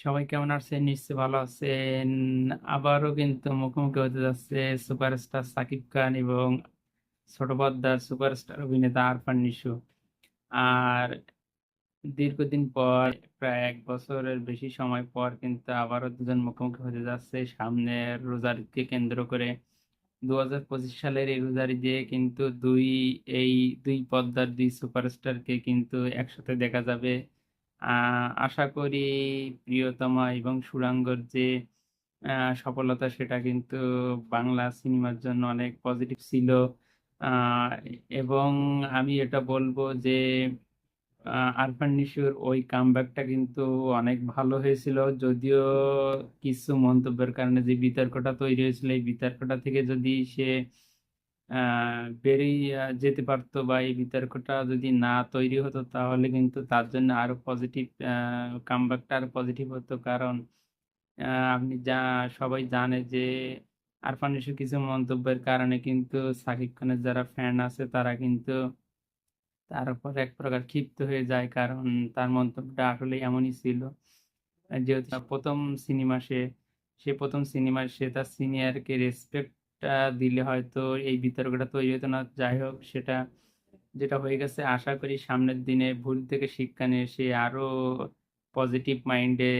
সবাই কেমন আছেন? নিশ্চয়ই ভালো আছেন। আবারও কিন্তু মুখোমুখি হতে যাচ্ছে সুপারস্টার সাকিব খান এবং ছোট পর্দার সুপারস্টার অভিনেতা আরফান নিশো। আর দীর্ঘদিন পর, প্রায় এক বছরের বেশি সময় পর কিন্তু আবারও দুজন মুখোমুখি হতে যাচ্ছে। সামনের রোজার ঈদকে কেন্দ্র করে দু হাজার পঁচিশ সালের এই রোজারি ঈদে কিন্তু দুই, এই দুই পদ্মার দুই সুপারস্টারকে কিন্তু একসাথে দেখা যাবে। আশা করি প্রিয়তমা এবং সুরাঙ্গর যে সফলতা সেটা কিন্তু বাংলা সিনেমার জন্য অনেক পজিটিভ ছিল। এবং আমি এটা বলব যে আরফান নিশোর ওই কামব্যাকটা কিন্তু অনেক ভালো হয়েছিল। যদিও কিছু মন্তব্যের কারণে যে বিতর্কটা তৈরি হয়েছিল, এই বিতর্কটা থেকে যদি সে বেরিয়ে যেতে পারতো বা এই বিতর্কটা যদি না তৈরি হতো তাহলে কিন্তু তার জন্য আরও পজিটিভ কামব্যাকটা আরও পজিটিভ হতো। কারণ আপনি যা, সবাই জানে যে আরফান নিশোর কিছু মন্তব্যের কারণে কিন্তু সাকিব খানের যারা ফ্যান আছে তারা কিন্তু তার উপর এক প্রকার ক্ষিপ্ত হয়ে যায়। কারণ তার মন্তব্যটা আসলে এমনই ছিল। যেহেতু প্রথম সিনেমা সে সে প্রথম সিনেমায় সে তার সিনিয়রকে রেসপেক্টটা দিলে হয়তো এই বিতর্কটা তৈরি হতো না। যাই হোক, সেটা যেটা হয়ে গেছে, আশা করি সামনের দিনে ভুল থেকে শিক্ষা নিয়ে সে আরও পজিটিভ মাইন্ডে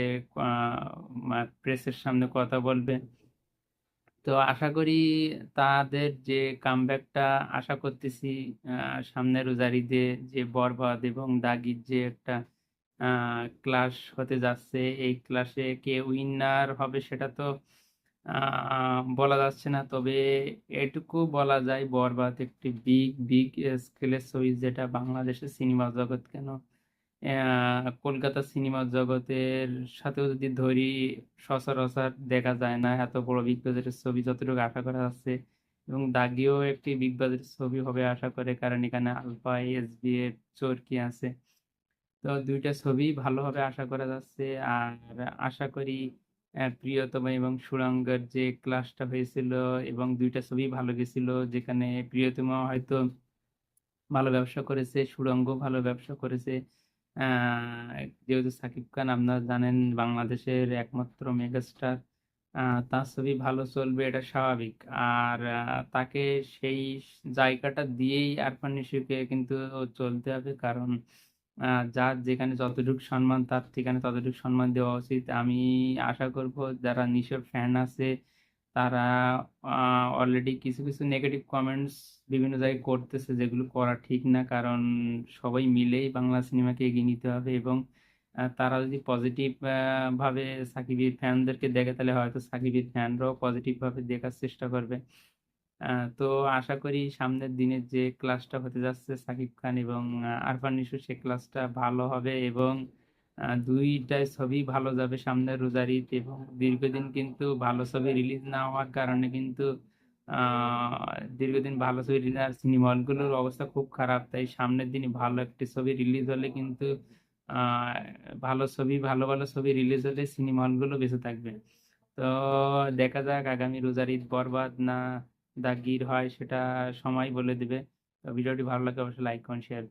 প্রেসের সামনে কথা বলবে। তো আশা করি তাদের যে কামব্যাকটা আশা করতেছি সামনের ঈদে যে বরবাদ এবং দাগির যে একটা ক্লাস হতে যাচ্ছে, এই ক্লাসে কে উইনার হবে সেটা তো বলা যাচ্ছে না। তবে এটুকু বলা যায়, বরবাদ একটি বিগ বিগ স্কেলের ছবি যেটা বাংলাদেশের সিনেমা জগৎ কেন? কলকাতা সিনেমা জগতের সাথেও যদি ধরি, সচরাচর দেখা যায় না এত বড় বিগ বাজেটের ছবি যতটুকু আশা করা যাচ্ছে এবং দাগিও একটি বিগ বাজেটের ছবি হবে আশা করে, কারণ এখানে আলফা এসবি এর চরকি আছে। তো দুইটা ছবি ভালোভাবে আশা করা যাচ্ছে। আর আশা করি প্রিয়তমা এবং সুরাঙ্গের যে ক্লাসটা হয়েছিল এবং দুইটা ছবি ভালো গেছিল, যেখানে প্রিয়তমা হয়তো ভালো ব্যবসা করেছে, সুরঙ্গ ভালো ব্যবসা করেছে যেহেতু সাকিব খান, আপনারা জানেন বাংলাদেশের একমাত্র মেগাস্টার তার ছবি ভালো চলবে এটা স্বাভাবিক। আর তাকে সেই জায়গাটা দিয়েই আরফান নিশোকে কিন্তু চলতে হবে, কারণ যার যেখানে যতটুকু সম্মান, তার ঠিকানে ততটুকু সম্মান দেওয়া উচিত। আমি আশা করব যারা নিশোর ফ্যান আছে, তারা অলরেডি কিছু কিছু নেগেটিভ কমেন্টস বিভিন্ন জায়গায় করতেছে যেগুলো করা ঠিক না। কারণ সবাই মিলেই বাংলা সিনেমাকে এগিয়ে নিতে হবে এবং তারা যদি পজিটিভ ভাবে সাকিবের ফ্যানদেরকে দেখে, তাহলে হয়তো সাকিবের ফ্যানরাও পজিটিভ ভাবে দেখার চেষ্টা করবে। তো আশা করি সামনের দিনে যে ক্লাসটা হতে যাচ্ছে সাকিব খান এবং আরফান নিশো, সে ক্লাসটা ভালো হবে এবং দুইটাই ছবি ভালো যাবে সামনের রোজার ঈদ এবং দীর্ঘদিন কিন্তু ভালো ছবি রিলিজ না হওয়ার কারণে কিন্তু দীর্ঘদিন ভালো ছবি রিলিজ আর সিনেমা হলগুলোর অবস্থা খুব খারাপ। তাই সামনের দিনে ভালো একটি ছবি রিলিজ হলে কিন্তু ভালো ছবি, ভালো ভালো ছবি রিলিজ হলে সিনেমা হলগুলো বেঁচে থাকবে। তো দেখা যাক আগামী রোজার ঈদ বরবাদ না দাগির হয় সেটা সময় বলে দিবে। ভিডিওটি ভালো লাগে অবশ্যই লাইক করুন শেয়ার